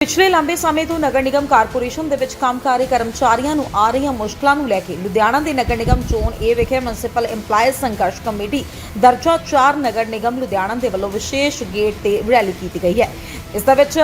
ਪਿਛਲੇ ਲੰਬੇ ਸਮੇਂ ਤੋਂ ਨਗਰ ਨਿਗਮ ਕਾਰਪੋਰੇਸ਼ਨ ਦੇ ਵਿੱਚ ਕੰਮ ਕਰ ਰਹੇ ਕਰਮਚਾਰੀਆਂ ਨੂੰ ਆ ਰਹੀਆਂ ਮੁਸ਼ਕਲਾਂ ਨੂੰ ਲੈ ਕੇ ਲੁਧਿਆਣਾ ਦੇ ਨਗਰ ਨਿਗਮ ਜ਼ੋਨ ਏ ਵਿਖੇ ਮਿਊਨਿਸਪਲ EMPLOYEES ਸੰਘਰਸ਼ ਕਮੇਟੀ ਦਰਜਾ 4 ਨਗਰ ਨਿਗਮ ਲੁਧਿਆਣਾ ਦੇ ਵੱਲੋਂ ਵਿਸ਼ੇਸ਼ ਗੇਟ ਤੇ ਰੈਲੀ ਕੀਤੀ ਗਈ ਹੈ। ਇਸ ਦੇ ਵਿੱਚ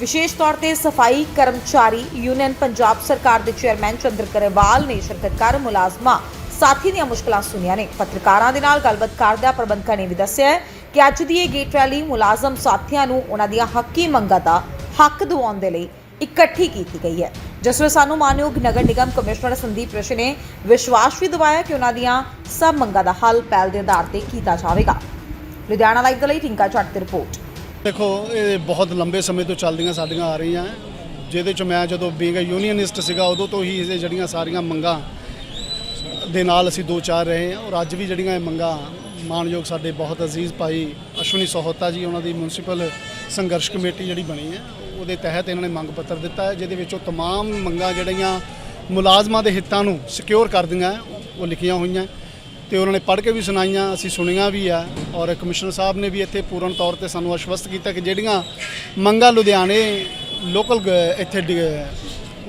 ਵਿਸ਼ੇਸ਼ ਤੌਰ ਤੇ ਸਫ਼ਾਈ ਕਰਮਚਾਰੀ ਯੂਨੀਅਨ ਪੰਜਾਬ ਸਰਕਾਰ ਦੇ ਚੇਅਰਮੈਨ ਚੰਦਰ ਕਰੇਵਾਲ ਨੇ ਸ਼ਿਰਕਤ ਕਰ ਮੁਲਾਜ਼ਮਾਂ ਸਾਥੀ ਦੀਆਂ ਮੁਸ਼ਕਲਾਂ ਸੁਣੀਆਂ ਨੇ। ਪੱਤਰਕਾਰਾਂ ਦੇ ਨਾਲ ਗੱਲਬਾਤ ਕਰਦਿਆਂ ਪ੍ਰਬੰਧਕਾਂ ਨੇ ਵੀ ਦੱਸਿਆ ਕਿ ਅੱਜ ਦੀ ਇਹ ਗੇਟ ਰੈਲੀ ਮੁਲਾਜ਼ਮ ਸਾਥੀਆਂ ਨੂੰ ਉਹਨਾਂ ਦੀਆਂ ਹੱਕੀ ਮੰਗਾਂ ਦਾ ਹੱਕ ਦਿਵਾਉਣ ਦੇ ਲਈ ਇਕੱਠੀ ਕੀਤੀ ਗਈ ਹੈ। ਜਿਸ ਵਿੱਚ ਸਾਨੂੰ ਮਾਨਯੋਗ ਨਗਰ ਨਿਗਮ ਕਮਿਸ਼ਨਰ ਸੰਦੀਪ ਰਿਸ਼ੀ ਨੇ ਵਿਸ਼ਵਾਸ ਵੀ ਦਿਵਾਇਆ ਕਿ ਉਹਨਾਂ ਦੀਆਂ ਸਭ ਮੰਗਾਂ ਦਾ ਹੱਲ ਪਹਿਲ ਦੇ ਆਧਾਰ ਤੇ ਕੀਤਾ ਜਾਵੇਗਾ। ਲੁਧਿਆਣਾ ਲਾਈਵ ਦੇ ਲਈ ਟਿੰਕਾ ਚੱਟ ਦੀ ਰਿਪੋਰਟ। ਦੇਖੋ, ਇਹ ਬਹੁਤ ਲੰਬੇ ਸਮੇਂ ਤੋਂ ਚੱਲਦੀਆਂ ਸਾਡੀਆਂ ਆ ਰਹੀਆਂ ਜਿਹਦੇ ਚ ਮੈਂ ਜਦੋਂ ਬੀਂਗ ਯੂਨੀਅਨਿਸਟ ਸੀਗਾ, ਉਦੋਂ ਤੋਂ ਹੀ ਇਹ ਜਿਹੜੀਆਂ ਸਾਰੀਆਂ ਮੰਗਾਂ ਦੇ ਨਾਲ ਅਸੀਂ ਦੋ ਚਾਰ ਰਹੇ ਹਾਂ ਔਰ ਅੱਜ ਵੀ ਜਿਹੜੀਆਂ ਇਹ ਮੰਗਾਂ ਮਾਨਯੋਗ ਸਾਡੇ ਬਹੁਤ ਅਜ਼ੀਜ਼ ਭਾਈ ਅਸ਼ਵਨੀ ਸੋਹਤਾ ਜੀ ਉਹਨਾਂ ਦੀ ਮਿਊਨਿਸਪਲ ਸੰਘਰਸ਼ ਕਮੇਟੀ ਜਿਹੜੀ ਬਣੀ ਹੈ ਉਹਦੇ ਤਹਿਤ ਇਹਨਾਂ ਨੇ ਮੰਗ ਪੱਤਰ ਦਿੱਤਾ ਹੈ ਜਿਹਦੇ ਵਿੱਚ ਉਹ तमाम ਮੰਗਾਂ ਜਿਹੜੀਆਂ ਮੁਲਾਜ਼ਮਾਂ ਦੇ ਹਿੱਤਾਂ ਨੂੰ ਸਿਕਿਉਰ ਕਰਦੀਆਂ ਹੈ, ਉਹ ਲਿਖੀਆਂ ਹੋਈਆਂ ਤੇ ਉਹਨਾਂ ਨੇ ਪੜ੍ਹ ਕੇ ਵੀ ਸੁਣਾਈਆਂ ਅਸੀਂ ਸੁਣੀਆਂ ਵੀ ਆ ਔਰ ਕਮਿਸ਼ਨਰ ਸਾਹਿਬ ਨੇ ਵੀ ਇੱਥੇ ਪੂਰਨ ਤੌਰ ਤੇ ਸਾਨੂੰ ਆਸ਼ਵਸਤ ਕੀਤਾ ਕਿ ਜਿਹੜੀਆਂ ਮੰਗਾਂ ਲੁਧਿਆਣੇ ਲੋਕਲ ਇੱਥੇ ਡ-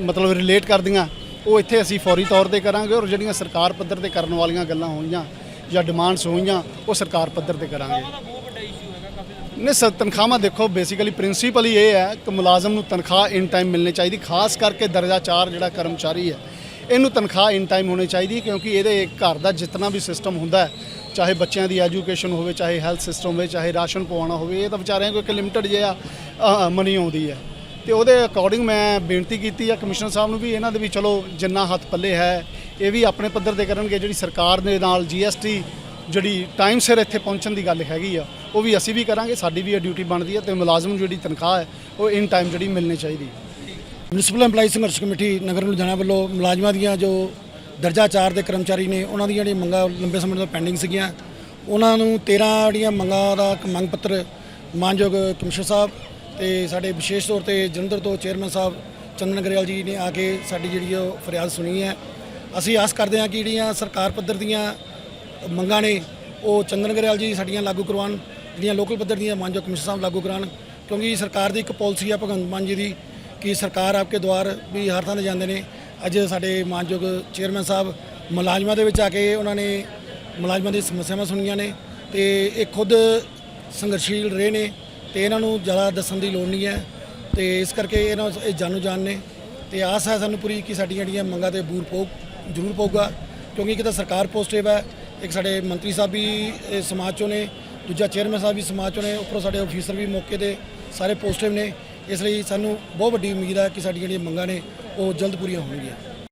ਮਤਲਬ ਰਿਲੇਟ ਕਰਦੀਆਂ ਉਹ ਇੱਥੇ ਅਸੀਂ ਫੌਰੀ ਤੌਰ ਤੇ ਕਰਾਂਗੇ ਔਰ ਜਿਹੜੀਆਂ ਸਰਕਾਰ ਪੱਧਰ ਤੇ ਕਰਨ ਵਾਲੀਆਂ ਗੱਲਾਂ ਹੋਈਆਂ ਜਾਂ ਡਿਮਾਂਡਸ ਹੋਈਆਂ ਉਹ ਸਰਕਾਰ ਪੱਧਰ ਤੇ ਕਰਾਂਗੇ। ਨਹੀਂ ਸਰ ਤਨਖਾਹਾਂ ਦੇਖੋ ਬੇਸਿਕਲੀ ਪ੍ਰਿੰਸੀਪਲ ਹੀ ਇਹ ਹੈ ਕਿ ਮੁਲਾਜ਼ਮ ਨੂੰ ਤਨਖਾਹ ਇਨ ਟਾਈਮ ਮਿਲਣੀ ਚਾਹੀਦੀ ਖਾਸ ਕਰਕੇ ਦਰਜਾ 4 ਜਿਹੜਾ ਕਰਮਚਾਰੀ ਹੈ ਇਹਨੂੰ ਤਨਖਾਹ ਇਨ ਟਾਈਮ ਹੋਣੀ ਚਾਹੀਦੀ ਕਿਉਂਕਿ ਇਹਦੇ ਘਰ ਦਾ ਜਿੰਨਾ ਵੀ ਸਿਸਟਮ ਹੁੰਦਾ ਚਾਹੇ ਬੱਚਿਆਂ ਦੀ ਐਜੂਕੇਸ਼ਨ ਹੋਵੇ ਚਾਹੇ ਹੈਲਥ ਸਿਸਟਮ ਹੋਵੇ ਚਾਹੇ ਰਾਸ਼ਨ ਪਵਾਉਣਾ ਹੋਵੇ ਇਹ ਤਾਂ ਵਿਚਾਰਿਆਂ ਕੋਲ ਇੱਕ ਲਿਮਟਿਡ ਜਿਹਾ ਮਨੀ ਆਉਂਦੀ ਹੈ। ਤੇ ਉਹਦੇ ਅਕੋਰਡਿੰਗ ਮੈਂ ਬੇਨਤੀ ਕੀਤੀ ਆ, ਕਮਿਸ਼ਨਰ ਸਾਹਿਬ ਨੂੰ ਵੀ ਇਹਨਾਂ ਦੇ ਵੀ ਚਲੋ ਜਿੰਨਾ ਹੱਥ ਪੱਲੇ ਹੈ, ਇਹ ਵੀ ਆਪਣੇ ਪੱਧਰ ਤੇ ਕਰਨਗੇ, ਜਿਹੜੀ ਸਰਕਾਰ ਦੇ ਨਾਲ ਜੀਐਸਟੀ ਜਿਹੜੀ ਟਾਈਮ ਸਿਰ ਇੱਥੇ ਪਹੁੰਚਣ ਦੀ ਗੱਲ ਹੈਗੀ ਆ, ਉਹ ਵੀ ਅਸੀਂ ਵੀ ਕਰਾਂਗੇ, ਸਾਡੀ ਵੀ ਇਹ ਡਿਊਟੀ ਬਣਦੀ ਹੈ ਤੇ ਮੁਲਾਜ਼ਮ ਨੂੰ ਜਿਹੜੀ ਤਨਖਾਹ ਹੈ, ਉਹ ਇਨ ਟਾਈਮ ਜਿਹੜੀ ਮਿਲਣੀ ਚਾਹੀਦੀ ਮਿਊਨਿਸਪਲ EMPLOYEES ਸੰਘਰਸ਼ ਕਮੇਟੀ ਨਗਰ ਲੁਧਿਆਣਾ ਵੱਲੋਂ ਮੁਲਾਜ਼ਮਾਂ ਦੀਆਂ ਜੋ ਦਰਜਾ 4 ਦੇ ਕਰਮਚਾਰੀ ਨੇ, ਉਹਨਾਂ ਦੀਆਂ ਜਿਹੜੀਆਂ ਮੰਗਾਂ ਲੰਬੇ ਸਮੇਂ ਤੋਂ ਪੈਂਡਿੰਗ ਸੀਗੀਆਂ, ਉਹਨਾਂ ਨੂੰ 13 ਜਿਹੜੀਆਂ ਮੰਗਾਂ ਦਾ ਇੱਕ ਮੰਗ ਪੱਤਰ ਮਾਨਯੋਗ ਕਮਿਸ਼ਨਰ ਸਾਹਿਬ ਤੇ ਸਾਡੇ ਵਿਸ਼ੇਸ਼ ਤੌਰ ਤੇ ਜਲੰਧਰ ਤੋਂ ਚੇਅਰਮੈਨ ਸਾਹਿਬ ਚੰਦਨ ਗਰੇਵਾਲ ਜੀ ਨੇ ਆ ਕੇ ਸਾਡੀ ਜਿਹੜੀ ਉਹ ਫਰਿਆਦ ਸੁਣੀ ਹੈ। ਅਸੀਂ ਆਸ ਕਰਦੇ ਹਾਂ ਕਿ ਜਿਹੜੀਆਂ ਸਰਕਾਰ ਪੱਧਰ ਦੀਆਂ ਮੰਗਾਂ ਨੇ, ਉਹ ਚੰਦਨ ਗਰੇਵਾਲ ਜੀ ਸਾਡੀਆਂ ਲਾਗੂ ਕਰਵਾਉਣ, ਜਿਹੜੀਆਂ ਲੋਕਲ ਪੱਧਰ ਦੀਆਂ ਮਾਨਯੋਗ ਕਮਿਸ਼ਨ ਸਾਹਿਬ ਲਾਗੂ ਕਰਾਉਣ, ਕਿਉਂਕਿ ਸਰਕਾਰ ਦੀ ਇੱਕ ਪਾਲਿਸੀ ਆ ਭਗਵੰਤ ਮਾਨ ਜੀ ਦੀ ਕਿ ਸਰਕਾਰ ਆਪਕੇ ਦੁਆਰ ਵੀ ਹਰ ਥਾਂ ਤੇ ਜਾਂਦੇ ਨੇ। ਅੱਜ ਸਾਡੇ ਮਾਨਯੋਗ ਚੇਅਰਮੈਨ ਸਾਹਿਬ ਮੁਲਾਜ਼ਮਾਂ ਦੇ ਵਿੱਚ ਆ ਕੇ ਉਹਨਾਂ ਨੇ ਮੁਲਾਜ਼ਮਾਂ ਦੀ ਸਮੱਸਿਆਵਾਂ ਸੁਣੀਆਂ ਨੇ ਤੇ ਇਹ ਖੁਦ ਸੰਘਰਸ਼ੀਲ ਰਹੇ ਨੇ। ਤੇ ਇਹਨਾਂ ਨੂੰ ਜ਼ਿਆਦਾ ਦੱਸਣ ਦੀ ਲੋੜ ਨਹੀਂ ਹੈ ਤੇ ਇਸ ਕਰਕੇ ਇਹਨਾਂ ਇਹ ਜਾਣੂ ਜਾਣ ਨੇ ਤੇ ਆਸ ਹੈ ਸਾਨੂੰ ਪੂਰੀ ਕਿ ਸਾਡੀਆਂ ਜਿਹੜੀਆਂ ਮੰਗਾਂ ਤੇ ਬੂਰ ਪਊ, ਜ਼ਰੂਰ ਪਊਗਾ, ਕਿਉਂਕਿ ਇੱਕ ਤਾਂ ਸਰਕਾਰ ਪੋਜ਼ਿਟਿਵ ਹੈ, ਇੱਕ ਸਾਡੇ ਮੰਤਰੀ ਸਾਹਿਬ ਵੀ ਸਮਾਜ ਚੋਂ ਨੇ, ਦੂਜਾ ਚੇਅਰਮੈਨ ਸਾਹਿਬ ਵੀ ਸਮਾਜ ਚੋਂ ਨੇ, ਉੱਪਰੋਂ ਸਾਡੇ ਅਫੀਸਰ ਵੀ ਮੌਕੇ ਤੇ ਸਾਰੇ ਪੋਜ਼ਿਟਿਵ ਨੇ, ਇਸ ਲਈ ਸਾਨੂੰ ਬਹੁਤ ਵੱਡੀ ਉਮੀਦ ਹੈ ਕਿ ਸਾਡੀਆਂ ਜਿਹੜੀਆਂ ਮੰਗਾਂ ਨੇ ਉਹ ਜਲਦ ਪੂਰੀਆਂ ਹੋਣਗੀਆਂ।